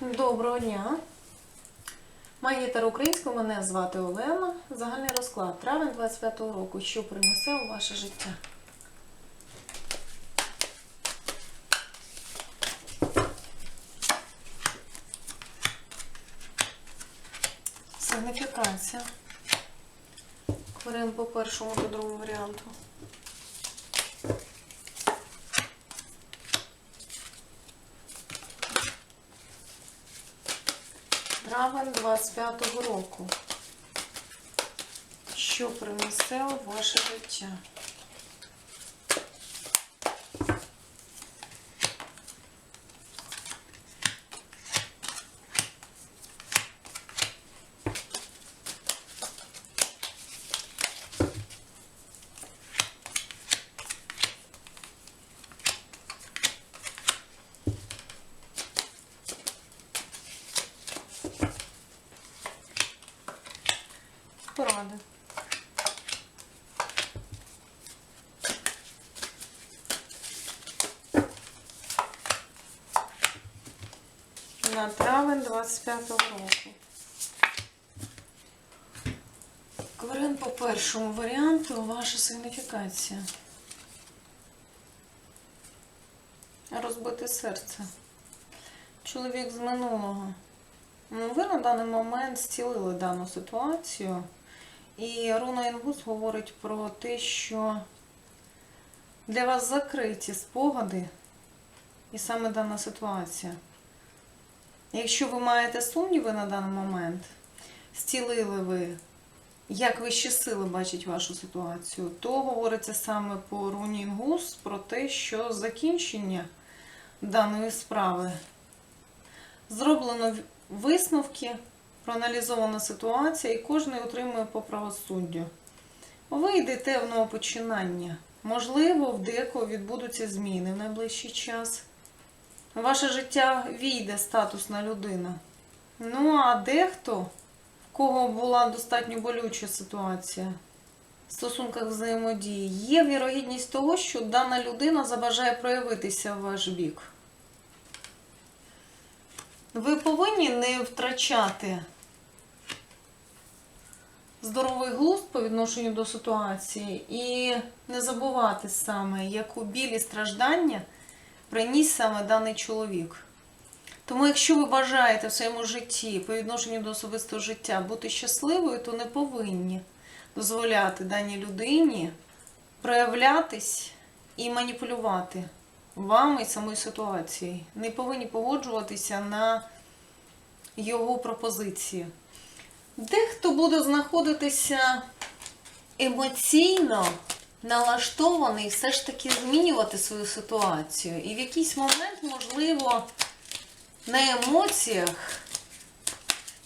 Доброго дня. Магітар українською, мене звати Олена. Загальний розклад. Травень 25-го року. Що принесе у ваше життя? Сигніфікація. Варіант по першому та другому варіанту. Травень 25-го року. Що принесе ваше життя? Поради. На травень 25-го року. Кварин по першому варіанту ваша сигніфікація. Розбите серце. Чоловік з минулого. Ну, Ви на даний момент зцілили дану ситуацію. І Руна Інгус говорить про те, що для вас закриті спогади і саме дана ситуація. Якщо ви маєте сумніви на даний момент, зцілили ви, як вищі сили бачать вашу ситуацію, то говориться саме по Руні Інгус про те, що закінчення даної справи зроблено висновки, проаналізована ситуація, і кожен отримує по правосуддю. Ви йдете в новопочинання. Можливо, в декого відбудуться зміни в найближчий час. Ваше життя війде статусна людина. Ну, а дехто, в кого була достатньо болюча ситуація в стосунках взаємодії, є вірогідність того, що дана людина забажає проявитися в ваш бік. Ви повинні не втрачати здоровий глузд по відношенню до ситуації і не забувати саме, яку біль і страждання приніс саме даний чоловік. Тому, якщо ви бажаєте в своєму житті по відношенню до особистого життя бути щасливою, то не повинні дозволяти даній людині проявлятись і маніпулювати вами і самою ситуацією. Не повинні погоджуватися на його пропозиції. Дехто буде знаходитися емоційно налаштований все ж таки змінювати свою ситуацію. І в якийсь момент, можливо, на емоціях,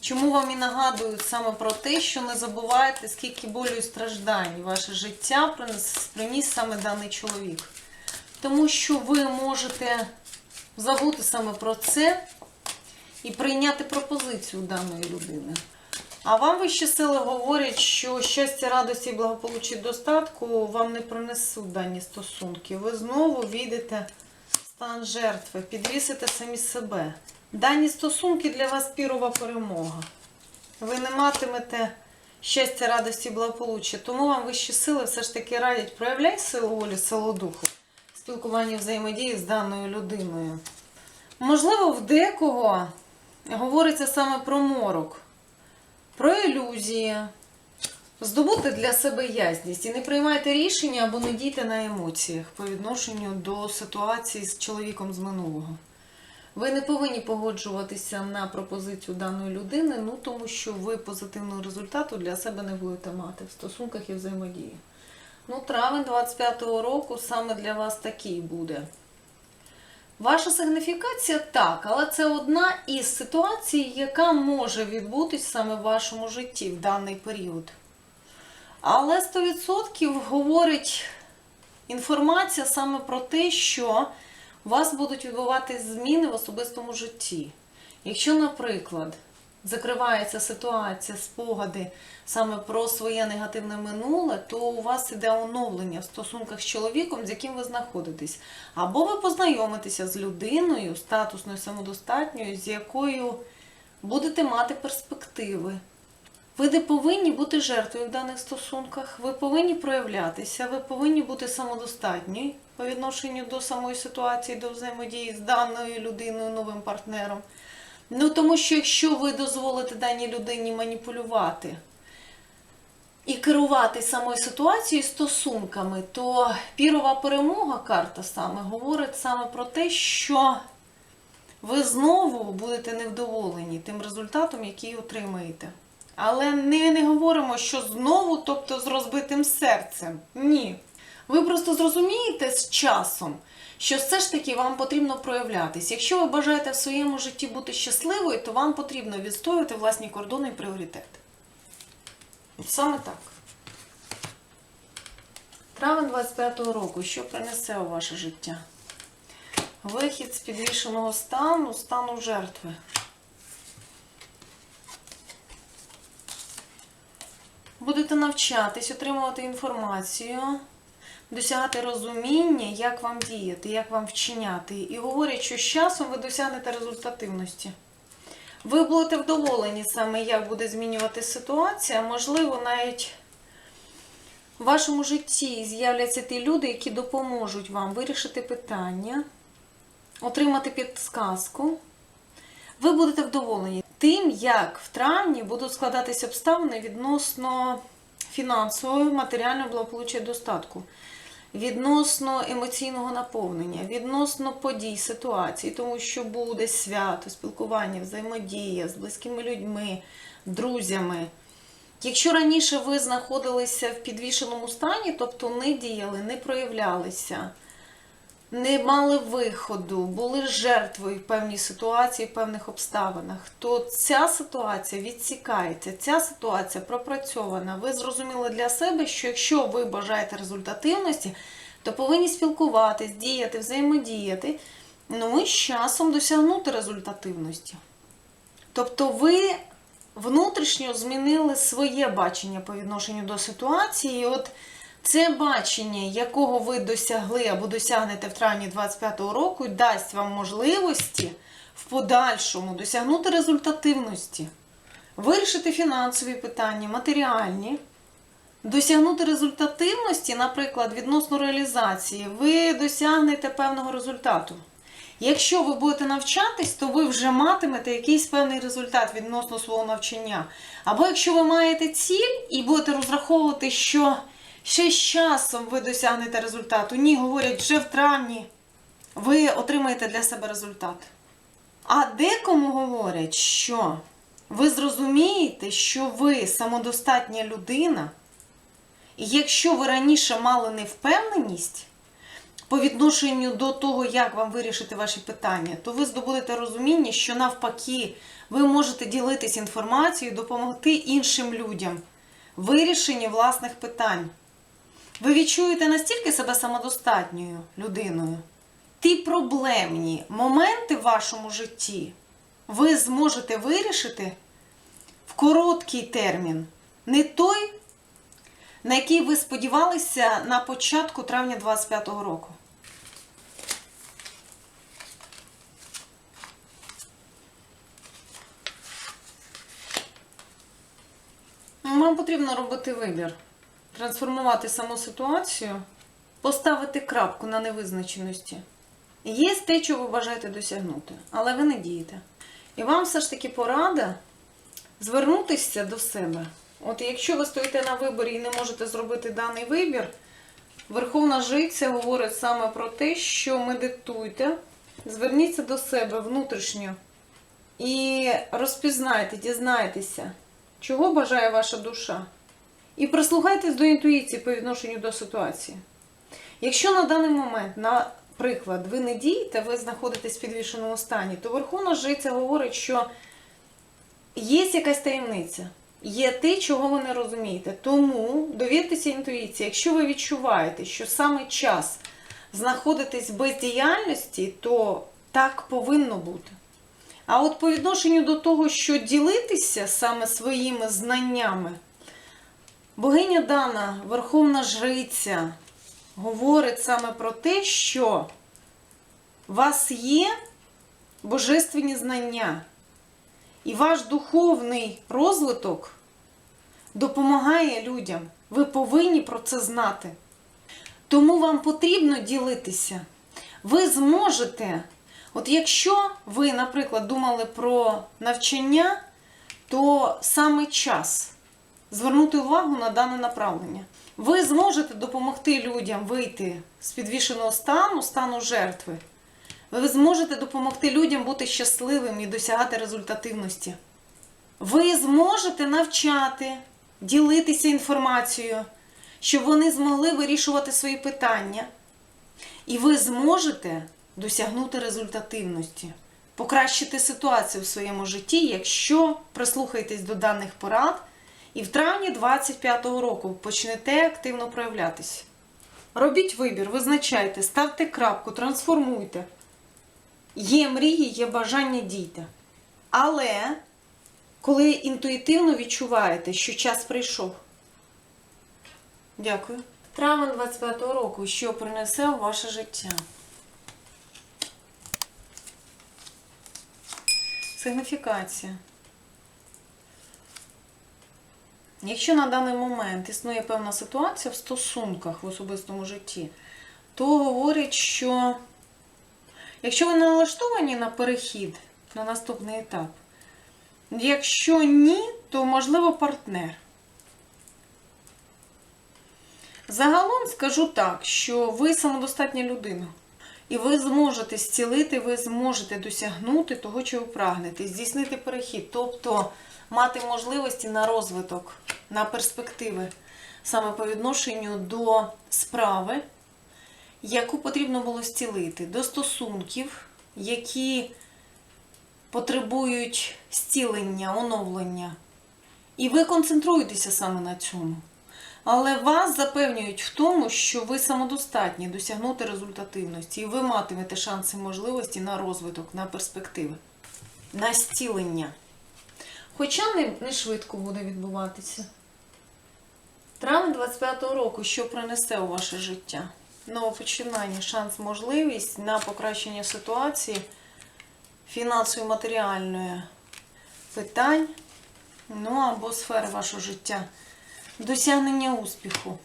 чому вам і нагадують саме про те, що не забувайте, скільки болю і страждань ваше життя приніс, приніс саме даний чоловік. Тому що ви можете забути саме про це і прийняти пропозицію даної людини. А вам вищі сили говорять, що щастя, радості і благополуччя достатку вам не принесуть дані стосунки. Ви знову війдете в стан жертви, підвісите самі себе. Дані стосунки для вас пірова перемога. Ви не матимете щастя, радості благополуччя. Тому вам вищі сили все ж таки радять проявляй силу волі, силу духу в спілкуванні взаємодії з даною людиною. Можливо, в декого говориться саме про морок про ілюзії, здобути для себе ясність і не приймайте рішення або не дійте на емоціях по відношенню до ситуації з чоловіком з минулого. Ви не повинні погоджуватися на пропозицію даної людини, ну тому що ви позитивного результату для себе не будете мати в стосунках і взаємодії. Ну, травень 25-го року саме для вас такий буде. Ваша сигніфікація так, але це одна із ситуацій, яка може відбутись саме в вашому житті в даний період. Але 100% говорить інформація саме про те, що у вас будуть відбуватись зміни в особистому житті. Якщо, наприклад, закривається ситуація, спогади саме про своє негативне минуле, то у вас іде оновлення в стосунках з чоловіком, з яким ви знаходитесь. Або ви познайомитеся з людиною, статусною, самодостатньою, з якою будете мати перспективи. Ви не повинні бути жертвою в даних стосунках, ви повинні проявлятися, ви повинні бути самодостатні по відношенню до самої ситуації, до взаємодії з даною людиною, новим партнером. Ну тому що якщо ви дозволите даній людині маніпулювати і керувати самою ситуацією, стосунками, то пірова перемога карта саме говорить саме про те, що ви знову будете невдоволені тим результатом, який отримаєте. Але не, не говоримо, що знову, тобто з розбитим серцем. Ні. Ви просто зрозумієте з часом, що все ж таки вам потрібно проявлятись. Якщо ви бажаєте в своєму житті бути щасливою, то вам потрібно відстоювати власні кордони і пріоритети. Саме так. Травень 25-го року, що принесе у ваше життя? Вихід з підвішеного стану, стану жертви. Будете навчатись, отримувати інформацію, досягати розуміння, як вам діяти, як вам вчиняти. І говорять, що з часом ви досягнете результативності. Ви будете вдоволені саме, як буде змінювати ситуація. Можливо, навіть в вашому житті з'являться ті люди, які допоможуть вам вирішити питання, отримати підсказку. Ви будете вдоволені тим, як в травні будуть складатися обставини відносно фінансового, матеріального благополуччя і достатку, відносно емоційного наповнення, відносно подій, ситуацій, тому що буде свято, спілкування, взаємодія з близькими людьми, друзями. Якщо раніше ви знаходилися в підвішеному стані, тобто не діяли, не проявлялися, не мали виходу, були жертвою в певній ситуації, в певних обставинах, то ця ситуація відсікається, ця ситуація пропрацьована. Ви зрозуміли для себе, що якщо ви бажаєте результативності, то повинні спілкуватись, діяти, взаємодіяти, ну і з часом досягнути результативності. Тобто ви внутрішньо змінили своє бачення по відношенню до ситуації. І от це бачення, якого ви досягли або досягнете в травні 25-го року, дасть вам можливості в подальшому досягнути результативності, вирішити фінансові питання, матеріальні, досягнути результативності, наприклад, відносно реалізації, ви досягнете певного результату. Якщо ви будете навчатись, то ви вже матимете якийсь певний результат відносно свого навчання. Або якщо ви маєте ціль і будете розраховувати, що ще з часом ви досягнете результату. Ні, говорять, вже в травні ви отримаєте для себе результат. А декому говорять, що ви зрозумієте, що ви самодостатня людина, і якщо ви раніше мали невпевненість по відношенню до того, як вам вирішити ваші питання, то ви здобудете розуміння, що навпаки ви можете ділитись інформацією, допомогти іншим людям вирішенні власних питань. Ви відчуєте настільки себе самодостатньою людиною. Ті проблемні моменти в вашому житті ви зможете вирішити в короткий термін. Не той, на який ви сподівалися на початку травня 25-го року. Вам потрібно робити вибір, трансформувати саму ситуацію, поставити крапку на невизначеності. Є те, що ви бажаєте досягнути, але ви не дієте. І вам все ж таки порада звернутися до себе. От якщо ви стоїте на виборі і не можете зробити даний вибір, Верховна Жиця говорить саме про те, що медитуйте, зверніться до себе внутрішньо і розпізнайте, дізнайтеся, чого бажає ваша душа. І прислухайтесь до інтуїції по відношенню до ситуації. Якщо на даний момент, наприклад, ви не дієте, ви знаходитесь в підвішеному стані, то Верховна Жиця говорить, що є якась таємниця, є те, чого ви не розумієте. Тому довіртеся інтуїції. Якщо ви відчуваєте, що саме час знаходитись в бездіяльності, то так повинно бути. А от по відношенню до того, що ділитися саме своїми знаннями, богиня Дана, Верховна Жриця, говорить саме про те, що у вас є божественні знання, і ваш духовний розвиток допомагає людям. Ви повинні про це знати. Тому вам потрібно ділитися. Ви зможете, от якщо ви, наприклад, думали про навчання, то саме час звернути увагу на дане направлення. Ви зможете допомогти людям вийти з підвішеного стану, стану жертви. Ви зможете допомогти людям бути щасливими і досягати результативності. Ви зможете навчати, ділитися інформацією, щоб вони змогли вирішувати свої питання. І ви зможете досягнути результативності, покращити ситуацію в своєму житті, якщо прислухаєтесь до даних порад, і в травні 25-го року почнете активно проявлятися. Робіть вибір, визначайте, ставте крапку, трансформуйте. Є мрії, є бажання дійте. Але коли інтуїтивно відчуваєте, що час прийшов. Дякую. Травень 25-го року, що принесе у ваше життя. Сигніфікація. Якщо на даний момент існує певна ситуація в стосунках в особистому житті, то говорять, що якщо ви налаштовані на перехід на наступний етап, якщо ні, то можливо партнер. Загалом скажу так, що ви самодостатня людина. І ви зможете зцілити, ви зможете досягнути того, чого прагнете, здійснити перехід, тобто мати можливості на розвиток, на перспективи, саме по відношенню до справи, яку потрібно було зцілити, до стосунків, які потребують зцілення, оновлення. І ви концентруєтеся саме на цьому. Але вас запевнюють в тому, що ви самодостатні досягнути результативності, і ви матимете шанси можливості на розвиток, на перспективи, на зцілення. Хоча не, не швидко буде відбуватися. Травень 25-го року, що принесе у ваше життя? Новопочинання, шанс, можливість на покращення ситуації фінансової, матеріальної питань, ну або сфери вашого життя. Досягнення успіху.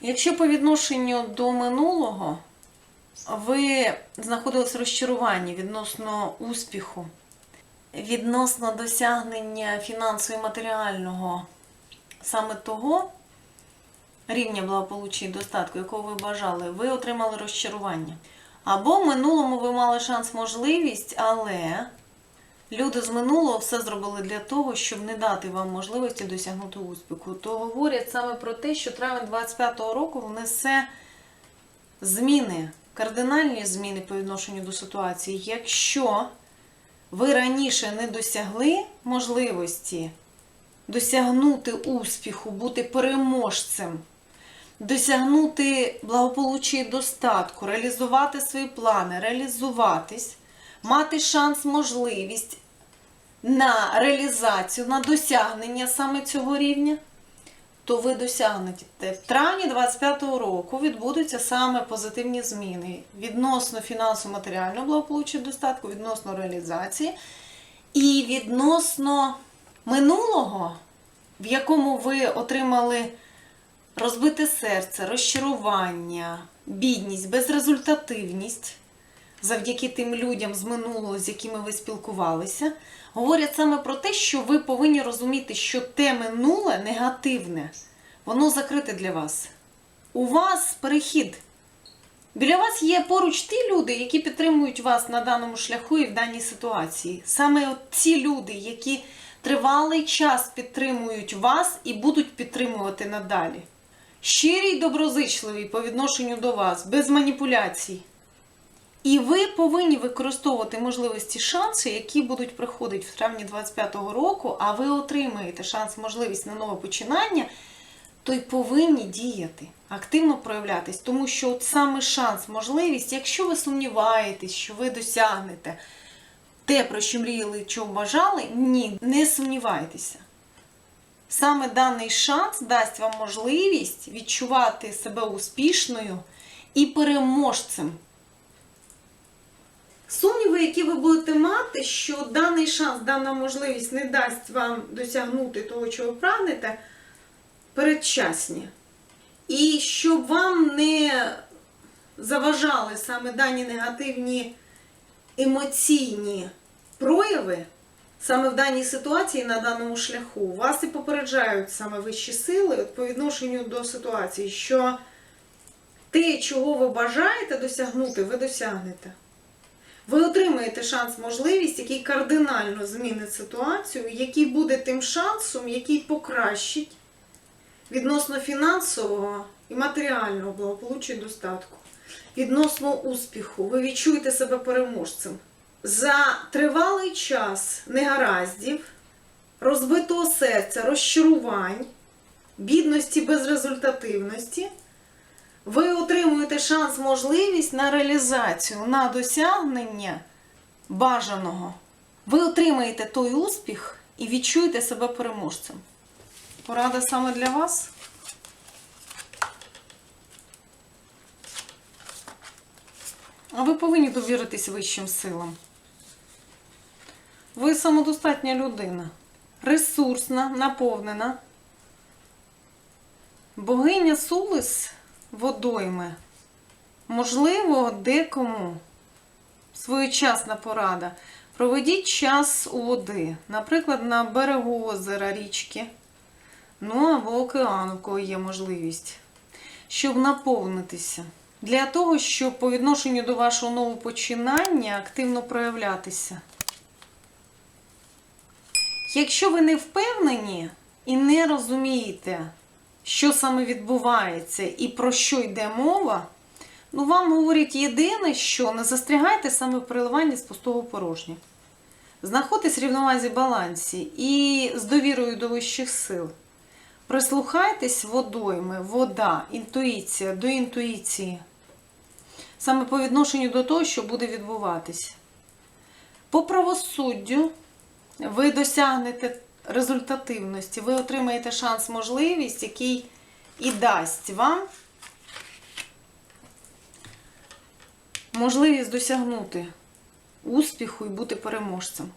Якщо по відношенню до минулого ви знаходились в розчаруванні відносно успіху, відносно досягнення фінансово і матеріального саме того рівня благополуччя і достатку, якого ви бажали, ви отримали розчарування. Або в минулому ви мали шанс, можливість, але Люди з минулого все зробили для того, щоб не дати вам можливості досягнути успіху. То говорять саме про те, що травень 25-го року внесе зміни, кардинальні зміни по відношенню до ситуації. Якщо ви раніше не досягли можливості досягнути успіху, бути переможцем, досягнути благополуччя і достатку, реалізувати свої плани, реалізуватись мати шанс, можливість на реалізацію, на досягнення саме цього рівня, то ви досягнете. В травні 25-го року відбудуться саме позитивні зміни відносно фінансово-матеріального благополуччя достатку, відносно реалізації і відносно минулого, в якому ви отримали розбите серце, розчарування, бідність, безрезультативність завдяки тим людям з минулого, з якими ви спілкувалися, говорять саме про те, що ви повинні розуміти, що те минуле негативне, воно закрите для вас. У вас перехід. Біля вас є поруч ті люди, які підтримують вас на даному шляху і в даній ситуації. Саме от ці люди, які тривалий час підтримують вас і будуть підтримувати надалі. Щирі й доброзичливі по відношенню до вас, без маніпуляцій. І ви повинні використовувати можливості шанси, які будуть приходити в травні 25-го року, а ви отримаєте шанс, можливість на нове починання, то й повинні діяти, активно проявлятись, тому що от саме шанс, можливість, якщо ви сумніваєтесь, що ви досягнете те, про що мріяли, чого бажали, ні, не сумнівайтеся. Саме даний шанс дасть вам можливість відчувати себе успішною і переможцем. Сумніви, які ви будете мати, що даний шанс, дана можливість не дасть вам досягнути того, чого прагнете, передчасні. І щоб вам не заважали саме дані негативні емоційні прояви, саме в даній ситуації на даному шляху, вас і попереджають саме вищі сили от по відношенню до ситуації, що те, чого ви бажаєте досягнути, ви досягнете. Ви отримаєте шанс, можливість, який кардинально змінить ситуацію, який буде тим шансом, який покращить відносно фінансового і матеріального благополуччя достатку, відносно успіху. Ви відчуєте себе переможцем. За тривалий час негараздів, розбитого серця, розчарувань, бідності, безрезультативності, ви отримуєте шанс, можливість на реалізацію, на досягнення бажаного. Ви отримаєте той успіх і відчуєте себе переможцем. Порада саме для вас. А ви повинні довіритись вищим силам. Ви самодостатня людина, ресурсна, наповнена. Богиня Сулис водойми. Можливо, декому своєчасна порада. Проведіть час у води, наприклад, на берегу озера річки, ну або океану, у кого є можливість, щоб наповнитися. Для того, щоб по відношенню до вашого нового починання активно проявлятися. Якщо ви не впевнені і не розумієте, що саме відбувається і про що йде мова, ну вам говорить єдине, що не застрягайте саме в переливанні з пустого порожня. Знаходьтесь в рівновазі балансі і з довірою до вищих сил. Прислухайтесь водойми, вода, інтуїція, до інтуїції. Саме по відношенню до того, що буде відбуватись. По правосуддю ви досягнете результативності, ви отримаєте шанс, можливість, який і дасть вам можливість досягнути успіху і бути переможцем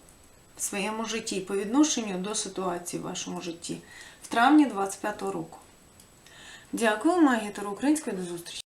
в своєму житті по відношенню до ситуації в вашому житті в травні 25-го року. Дякую, магія Таро Української, до зустрічі!